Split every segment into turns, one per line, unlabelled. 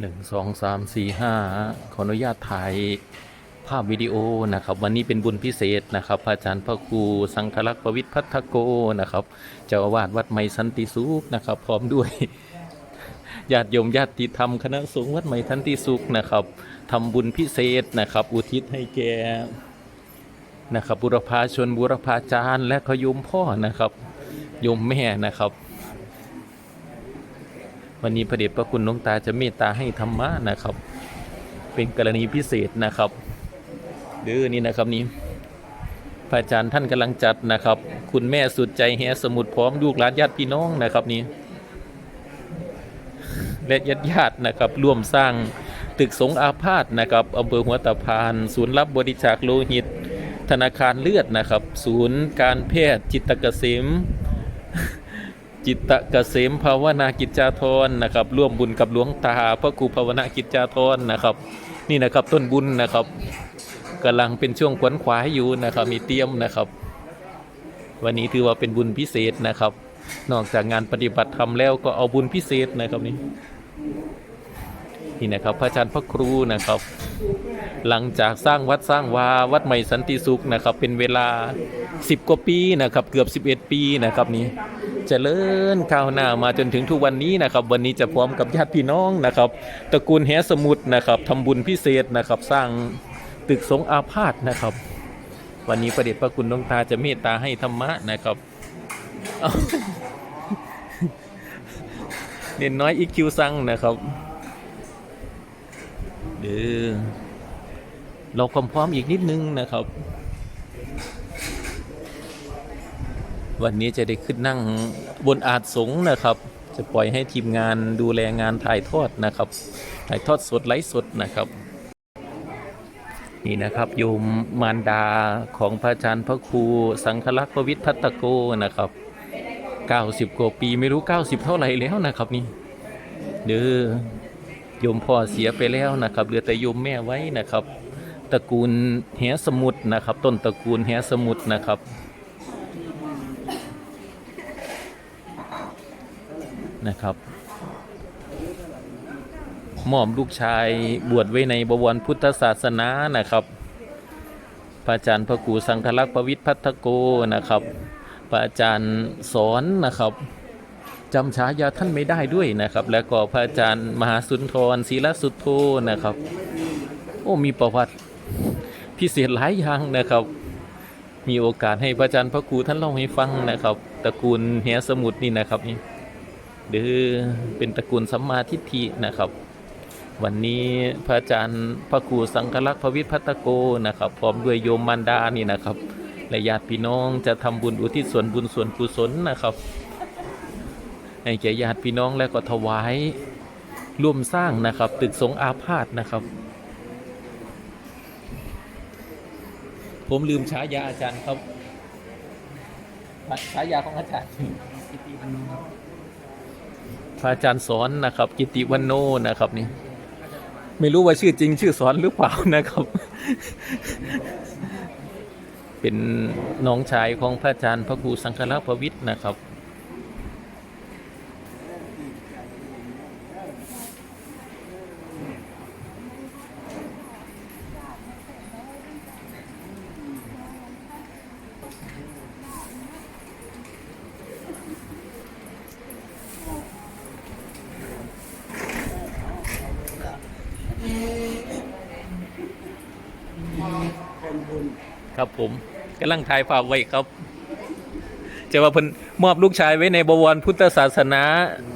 หนึ่งสองสามสี่ห้าขออนุญาตถ่ายภาพวิดีโอนะครับ วันนี้เป็นบุญพิเศษนะครับพระอาจารย์พระครูสังฆลักษณ์ประวิทย์พัทโกนะครับเจ้าอาวาสวัดไมสันติสุขนะครับ พร้อมด้วยญาติโยมญาติธรรมคณะสงฆ์วัดไมสันติสุขนะครับทำบุญพิเศษนะครับ อุทิศให้แกนะครับบุรพาชนบุรพาจารย์และขโยมพ่อนะครับ โยมแม่นะครับ วันนี้พระเดชพระคุณหลวงตาจะเมตตาให้ธรรมะนะครับ เป็นกรณีพิเศษนะครับเดือนี่นะครับนี้พระอาจารย์ท่านกำลังจัดนะครับ คุณแม่สุดใจแฮสมุดพร้อมลูกหลานญาติพี่น้องนะครับนี้และญาติญาตินะครับร่วมสร้างตึกสงอาพาธนะครับอำเภอหัวตะพาน ศูนย์รับบริจาคโลหิต ธนาคารเลือดนะครับ ศูนย์การแพทย์จิตกเกษม จิตตะเกษมภาวนากิจจาธรนะครับ ร่วมบุญกับหลวงตาพระครูภาวนากิจจาธรนะครับ นี่นะครับต้นบุญนะครับกำลังเป็นช่วงขวนขวายอยู่นะครับ มีเตรียมนะครับ วันนี้ถือว่าเป็นบุญพิเศษนะครับ นอกจากงานปฏิบัติธรรมแล้วก็เอาบุญพิเศษนะครับนี่นี่นะครับพระอาจารย์พระครูนะครับ หลังจากสร้างวัดสร้างวาวัดใหม่สันติสุขนะครับ เป็นเวลา 10 กว่าปีนะครับ เกือบ 11 ปีนะครับนี้ เจริญก้าวหน้ามาจนถึงทุกวันนี้นะครับ วันนี้จะพร้อมกับญาติพี่น้องนะครับตระกูลแหสมุทรนะครับทำบุญพิเศษนะครับ สร้างตึกสงอาพาธนะครับ วันนี้ประเดชพระคุณหลวงตาจะเมตตาให้ธรรมะนะครับเน้นน้อยอีคิวซังนะครับเด้อเราความพร้อมอีกนิดนึงนะครับ วันนี้จะได้ขึ้นนั่งบนอาจสง์นะครับ จะปล่อยให้ทีมงานดูแลงานถ่ายทอดนะครับ ถ่ายทอดสดไลฟ์สดนะครับ นี่นะครับโยมมารดาของพระอาจารย์พระครูสังฆลักษณ์ประวิทย์พัตโกนะครับ90กว่าปีไม่รู้ 90 เท่าไหร่แล้วนะครับนี่เด้อโยมพ่อเสียไปแล้วนะครับเหลือแต่โยมแม่ไว้นะครับตระกูลแหสมุทรนะครับ ต้นตระกูลแหสมุทรนะครับ นะครับหม่อมลูกชายบวชไว้ในบวรพุทธศาสนานะครับพระอาจารย์พระครูสังฆลักษณ์ประวิทย์พัทโกนะครับพระอาจารย์สอนนะครับจำฉายาท่านไม่ได้ด้วยนะครับ แล้วก็พระอาจารย์มหาสุนทรศีลสุทโธนะครับ โอ้มีประวัติพิเศษหลายอย่างนะครับ มีโอกาสให้พระอาจารย์พระครูท่านเล่าให้ฟังนะครับตระกูลเฮียสมุทรนี่นะครับนี่ เดือเป็นตระกูลสัมมาทิฏฐินะครับ วันนี้พระอาจารย์พระครูสังฆลักษณ์พระวิพัตโกนะครับพร้อมด้วยโยมมารดานี่นะครับและญาติพี่น้องจะทำบุญอุทิศส่วนบุญส่วนกุศลนะครับให้แก่ญาติพี่น้องและก็ถวายร่วมสร้างนะครับ ตึกสงอาพาธนะครับ ผมลืมฉายาอาจารย์ครับฉายาของอาจารย์ พระอาจารย์สอนนะครับ กิติวันโนนะครับนี่ไม่รู้ว่าชื่อจริง ชื่อสอนหรือเปล่านะครับ เป็นน้องชายของพระอาจารย์พระครูสังฆลักษณ์ประวิทย์นะครับ ครับ ผมกำลังถ่ายภาพไว้ครับจะว่าเพิ่นมอบลูกชายไว้ในบวรพุทธศาสนา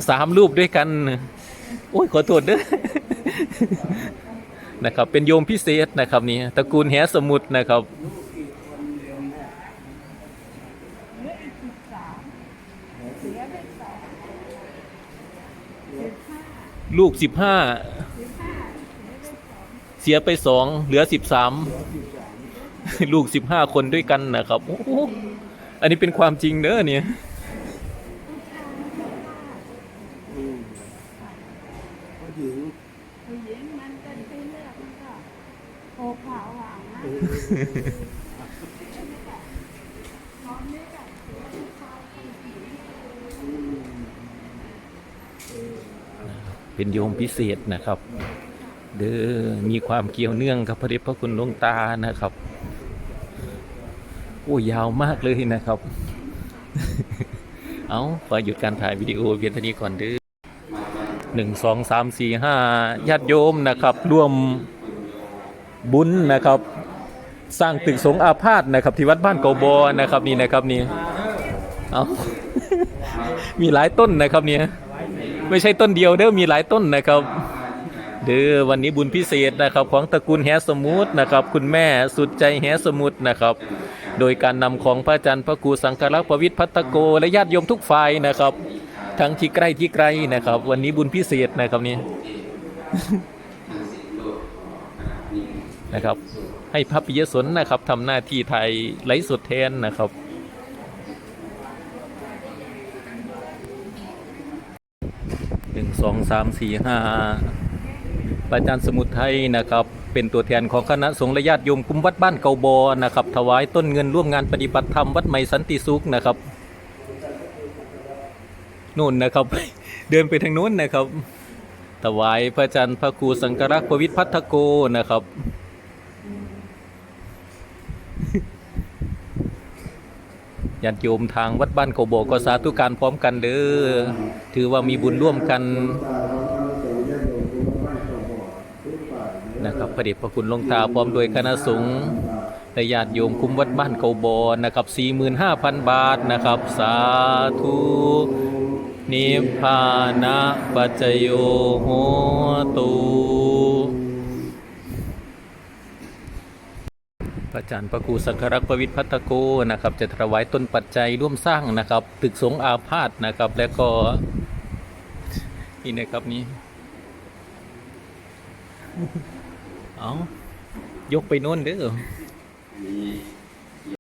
สามรูปด้วยกัน โอ้ยขอโทษเด้อนะครับเป็นโยมพิเศษนะครับนี่ตระกูลแหสมุทรนะครับลูกสิบห้าเสียไปสองเหลือสิบสาม ลูกสิบห้าคนด้วยกันนะครับโอ้โหอันนี้เป็นความจริงเนอะเนี่ย
ผู้หญิง
ผู้หญิงมันเป็นที่เลือกมันก็โอขาวหวานนะตอนนี้แบบผู้ชาย
มเออ
เป็นโยมพิเศษนะครับ เด้อมีความเกี่ยวเนื่องกับพระเดชพระคุณหลวงตานะครับ โอ้ยาวมากเลยนะครับ เอาขอหยุดการถ่ายวิดีโอเพียงเท่านี้ก่อนเด้อหนึ่งสองสามสี่ห้าญาติโยมนะครับ ร่วมบุญนะครับ สร้างตึกสงอาพาธนะครับ ที่วัดบ้านเกาบอนะครับนี่นะครับนี่เอามีหลายต้นนะครับเนี่ยไม่ใช่ต้นเดียวเด้อมีหลายต้นนะครับ เด้อวันนี้บุญพิเศษนะครับ ของตระกูลแฮสมุทนะครับ คุณแม่สุดใจแฮสมุทนะครับ โดยการนำของพระอาจารย์พระครูสังฆรักษ์ประวิทย์พัตโก และญาติโยมทุกฝ่ายนะครับ ทั้งที่ใกล้ที่ไกลนะครับ วันนี้บุญพิเศษนะครับนี่นะครับ ให้พระปิยสนนะครับทำหน้าที่ไทยไลฟ์สดแทนนะครับหนึ่งสองสามสี่ห้า อาจารย์สมุทรไทยนะครับเป็นตัวแทนของคณะสงฆ์และญาติโยมกุมวัดบ้านเกาบอนะครับถวายต้นเงินร่วมงานปฏิบัติธรรมวัดใหม่สันติสุขนะครับนู่นนะครับ เดินไปทางนู้นนะครับถวายพระอาจารย์พระครูสังฆรักษ์ประวิทยพัทโกนะครับ ญาติโยมทางวัดบ้านเขาบก็สาธุการพร้อมกันเด้อถือว่ามีบุญร่วมกัน
นะ
ครับพระเดชพระคุณหลวงตาพร้อมโดวยคณะสงฆ์และญาติโยมคุ้มวัดบ้านเขาบอนะครับ45,000 บาทนะครับ สาธุนิพพานะปัจจโยโหตุพระอาจารย์พระครูสังฆรักษ์ประวิทย์พัฒโกนะครับ จะถวายต้นปัจจัยร่วมสร้างนะครับ ตึกสงอาพาธนะครับ และก็นี่นะครับนี้ เอายกไปโน่นเด้อ